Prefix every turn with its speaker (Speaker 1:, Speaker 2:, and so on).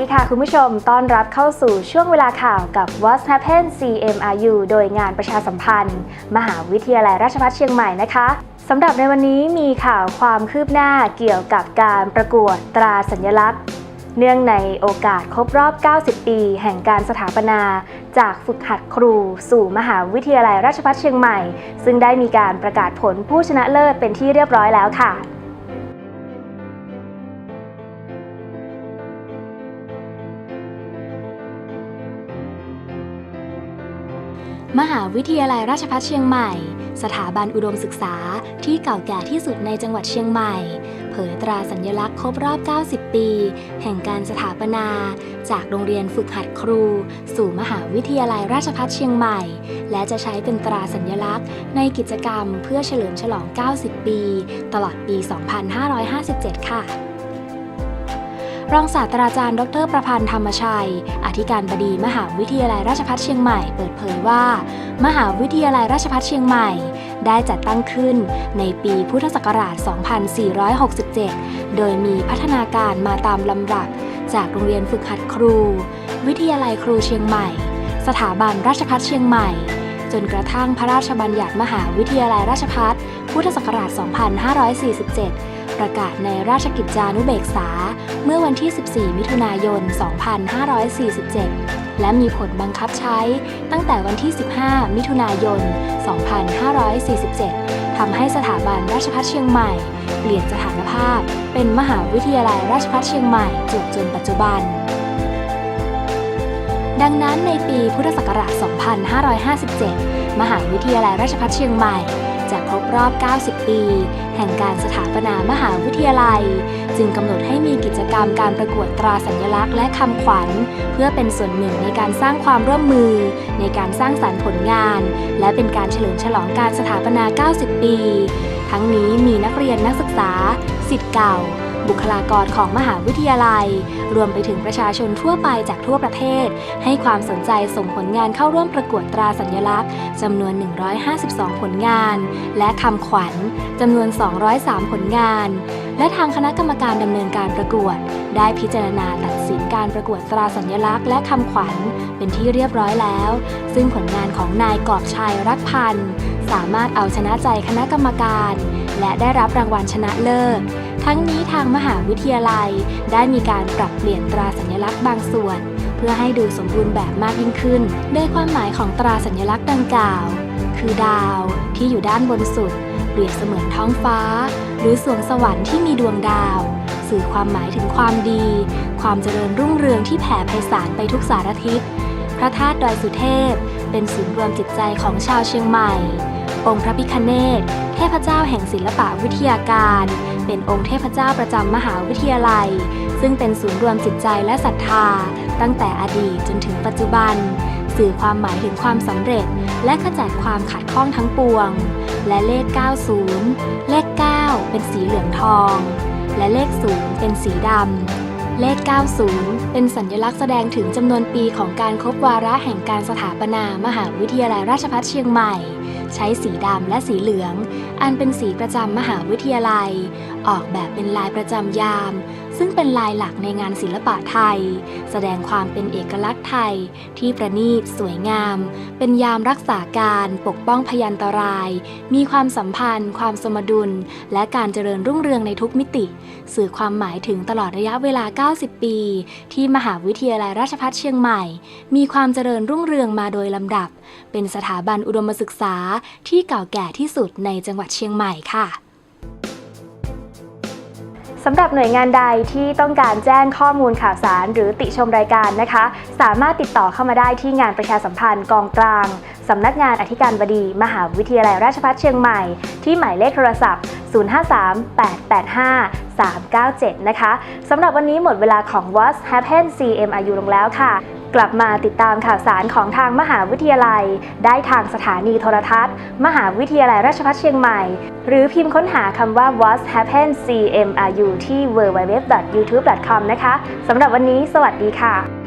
Speaker 1: ดีค่ะคุณผู้ชม ต้อนรับเข้าสู่ช่วงเวลาข่าวกับ What's Happen CMRU โดยงานประชาสัมพันธ์ มหาวิทยาลัยราชภัฏเชียงใหม่นะคะสำหรับในวันนี้มีข่าวความคืบหน้าเกี่ยวกับการประกวดตราสัญลักษณ์ เนื่องในโอกาสครบรอบ 90 ปี แห่งการสถาปนา จากฝึกหัดครู สู่มหาวิทยาลัยราชภัฏเชียงใหม่ ซึ่งได้มีการประกาศผลผู้ชนะเลิศเป็นที่เรียบร้อยแล้วค่ะ มหาวิทยาลัยราชภัฏเชียงใหม่ สถาบันอุดมศึกษาที่เก่าแก่ที่สุดในจังหวัดเชียงใหม่ เผยตราสัญลักษณ์ครบรอบ 90 ปี แห่งการสถาปนา จากโรงเรียนฝึกหัดครู สู่มหาวิทยาลัยราชภัฏเชียงใหม่ และจะใช้เป็นตราสัญลักษณ์ ในกิจกรรมเพื่อเฉลิมฉลอง 90 ปี ตลอดปี 2557 ค่ะ รองศาสตราจารย์ ดรประพันธ์ธรรมชัย อธิการบดีมหาวิทยาลัยราชภัฏเชียงใหม่เปิดเผยว่า มหาวิทยาลัยราชภัฏเชียงใหม่ ได้จัดตั้งขึ้นในปีพุทธศักราช 2467 โดยมีพัฒนาการมาตามลำดับ จากโรงเรียนฝึกหัดครู วิทยาลัยครูเชียงใหม่ สถาบันราชภัฏเชียงใหม่ จนกระทั่งพระราชบัญญัติมหาวิทยาลัยราชภัฏพุทธศักราช 2547 ประกาศในราชกิจจานุเบกษา เมื่อวันที่ 14 มิถุนายน 2547 และมีผลบังคับใช้ตั้งแต่วันที่ 15 มิถุนายน 2547 ทำให้สถาบันราชภัฏเชียงใหม่ เปลี่ยนสถานภาพ เป็นมหาวิทยาลัยราชภัฏเชียงใหม่จวบจนปัจจุบันดังนั้นในปีพุทธศักราช 2557 มหาวิทยาลัยราชภัฏเชียงใหม่ จะครบรอบ 90 ปี แห่งการสถาปนามหาวิทยาลัย จึงกำหนดให้มีกิจกรรมการประกวดตราสัญลักษณ์และคำขวัญ เพื่อเป็นส่วนหนึ่งในการสร้างความร่วมมือ ในการสร้างสรรค์ผลงาน และเป็นการเฉลิมฉลองการสถาปนา 90 ปี ทั้งนี้มีนักเรียนนักศึกษาสิทธิ์เก่า บุคลากรของมหาวิทยาลัย รวมไปถึงประชาชนทั่วไปจากทั่วประเทศ ให้ความสนใจส่งผลงานเข้าร่วมประกวดตราสัญลักษณ์จำนวน 152 ผลงาน และคำขวัญจำนวน 203 ผลงาน และทางคณะกรรมการดำเนินการประกวด ได้พิจารณาตัดสินการประกวดตราสัญลักษณ์และคำขวัญเป็นที่เรียบร้อยแล้ว ซึ่งผลงานของนายกอบชัยรักพันธ์สามารถเอาชนะใจคณะกรรมการ และได้รับรางวัลชนะเลิศ ทั้งนี้ทางมหาวิทยาลัยได้มีการปรับเปลี่ยนตราสัญลักษณ์บางส่วน เพื่อให้ดูสมบูรณ์แบบมากยิ่งขึ้น โดยความหมายของตราสัญลักษณ์ดังกล่าว คือดาวที่อยู่ด้านบนสุดเปรียบเสมือนท้องฟ้า หรือสวงสวรรค์ที่มีดวงดาว สื่อความหมายถึงความดี ความเจริญรุ่งเรืองที่แผ่ไพศาลไปทุกสารทิศพระธาตุดอยสุเทพ เป็นศูนย์รวมจิตใจของชาวเชียงใหม่ องค์พระพิคเนศเทพเจ้าแห่งศิลปะวิทยาการ เป็นองค์เทพเจ้าประจำมหาวิทยาลัย ซึ่งเป็นศูนย์รวมจิตใจและศรัทธา ตั้งแต่อดีตจนถึงปัจจุบัน สื่อความหมายถึงความสำเร็จ และขจัดความขัดข้องทั้งปวง และเลข 90 เลข 9 เป็นสีเหลืองทอง และเลข 0 เป็นสีดำ เลข 90 เป็นสัญลักษณ์แสดงถึงจำนวนปีของการครบวาระแห่งการสถาปนามหาวิทยาลัยราชภัฏเชียงใหม่ ใช้สีดำและสีเหลือง อันเป็นสีประจำมหาวิทยาลัย ออกแบบเป็นลายประจำยาม ซึ่งเป็นลายหลักในงานศิลปะไทย แสดงความเป็นเอกลักษณ์ไทยที่ประณีตสวยงาม เป็นยามรักษาการปกป้องพยันตราย มีความสัมพันธ์ ความสมดุล และการเจริญรุ่งเรืองในทุกมิติ สื่อความหมายถึงตลอดระยะเวลา 90 ปี ที่มหาวิทยาลัยราชภัฏเชียงใหม่ มีความเจริญรุ่งเรืองมาโดยลำดับ เป็นสถาบันอุดมศึกษาที่เก่าแก่ที่สุดในจังหวัดเชียงใหม่ค่ะ สำหรับหน่วยงานใดที่ต้องการแจ้งข้อมูลข่าวสาร หรือติชมรายการนะคะ สามารถติดต่อเข้ามาได้ที่งานประชาสัมพันธ์กองกลางสำนักงานอธิการบดี มหาวิทยาลัยราชภัฏเชียงใหม่ ที่หมายเลขโทรศัพท์ 053-885-397 นะคะสำหรับวันนี้หมดเวลาของ What's Happened CMRU ลงแล้วค่ะ กลับมาติดตามข่าวสารของทางมหาวิทยาลัย ได้ทางสถานีโทรทัศน์ มหาวิทยาลัยราชภัฏเชียงใหม่ หรือพิมพ์ค้นหาคำว่า What's Happened CMRU ที่ www.youtube.com นะคะสำหรับวันนี้ สวัสดีค่ะ